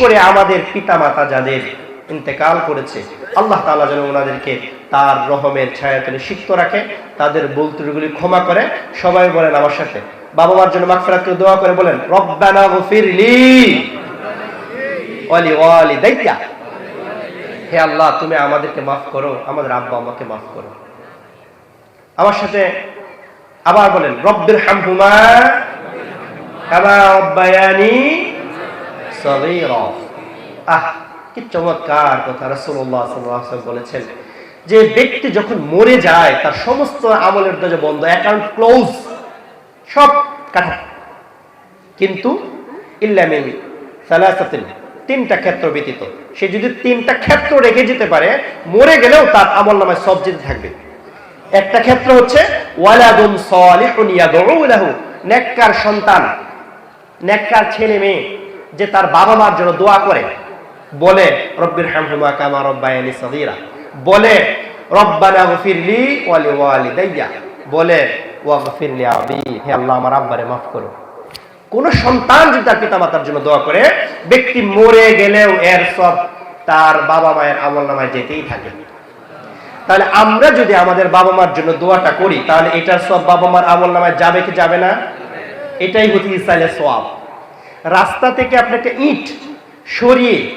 করে আমাদের পিতা মাতা যাদের ইন্তেকাল করেছে, আল্লাহ তাআলা যেন ওনাদেরকে তার রহমের ছায়াতলে সিক্ত রাখে, তাদের বলতুগুলি ক্ষমা করে। সবাই বলেন আমার সাথে। বাবা মার জন্য মাগফিরাত করে দোয়া করে বলেন, রব্বানা গফিরলি ওয়ালি ওয়ালিদাইয়া। হে আল্লাহ, তুমি আমাদেরকে মাফ করো, আমাদের আব্বা আমাকে মাফ করো। আমার সাথে আবার বলেন রব্বির হামহুমা কামা রব্বায়ানি কি চমৎকার কথা রাসূলুল্লাহ বলেছেন। যে ব্যক্তি যখন মরে যায়, তার সমস্ত আমলের দরজা বন্ধ, অ্যাকাউন্ট ক্লোজ, সব কাটা। কিন্তু তিনটা ক্ষেত্র ব্যতীত। সে যদি তিনটা ক্ষেত্র রেখে যেতে পারে, মরে গেলেও তার আমল নামায় সব যেতে থাকবে। একটা ক্ষেত্র হচ্ছে, ওয়ালাদুন সালিহুন ইয়াদউ লাহু, নেককার সন্তান, নেককার ছেলে মেয়ে। যে তার বাবা মার জন্য দোয়া করে। বলে, রব্বির হামহুমা কামা রব্বায়ানি সগীরা। বলে, রব্বানা গফিরলি ওয়ালি ওয়ালিদাইয়া বলে ওয়াগফিরলি আবি। হে আল্লাহ, আমার আব্বারে মাফ করো। কোন সন্তান যদি তার পিতা মাতার জন্য দোয়া করে, ব্যক্তি মরে গেলেও এর সব তার বাবা মায়ের আমল নামায় যেতেই থাকে। তাহলে আমরা যদি আমাদের বাবা মার জন্য দোয়াটা করি, তাহলে এটার সব বাবা মার আমল নামায় যাবে কি যাবে না? এটাই হচ্ছে ইসরায়েলের সোয়াব রাস্তা থেকে আপনি একটা ইট সরিয়ে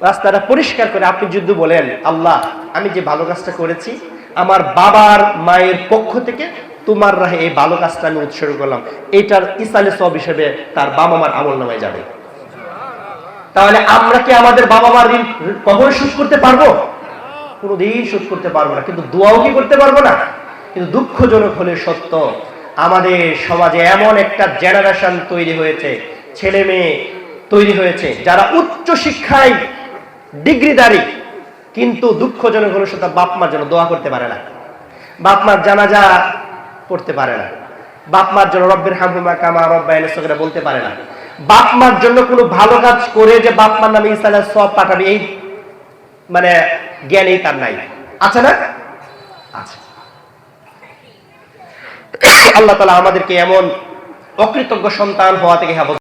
রাস্তাটা পরিষ্কার করে আপনি যদি বলেন, আল্লাহ, আমি যে ভালো কাজটা করেছি, আমার বাবার মায়ের পক্ষ থেকে তোমার রাহে এই ভালো কাজটা আমি উৎসর্গ করলাম। এটার ইসালে সব হিসেবে তার বাবা মার আমল নামায় যাবে। তাহলে আমরা কি আমাদের বাবা মার ঋণ কখনো শোধ করতে পারব? কোনোদিন শোধ করতে পারব না। কিন্তু দোয়াও কি করতে পারব না? কিন্তু দুঃখজনক হলে সত্য, আমাদের সমাজে এমন একটা জেনারেশন তৈরি হয়েছে ছেলে মেয়ে তৈরি হয়েছে, যারা উচ্চ শিক্ষায় ডিগ্রিদারি, কিন্তু দুঃখজনক হলে সত্য বাপ মার জন্য দোয়া করতে পারে না। বাপ মার জানাজা পড়তে পারে না। বাপ মার জন্য রব্বের হামহুমা কামা রব্বায়ন সগরা বলতে পারে না। বাপ মার জন্য কোনো ভালো কাজ করে যে বাপ মার নামে ইসালের সব পাঠাবে, এই মানে জ্ঞানই তার নাই। আছে না? আছে। আল্লাহ তালা আমাদেরকে এমন অকৃতজ্ঞ সন্তান হওয়া থেকে হেফাজত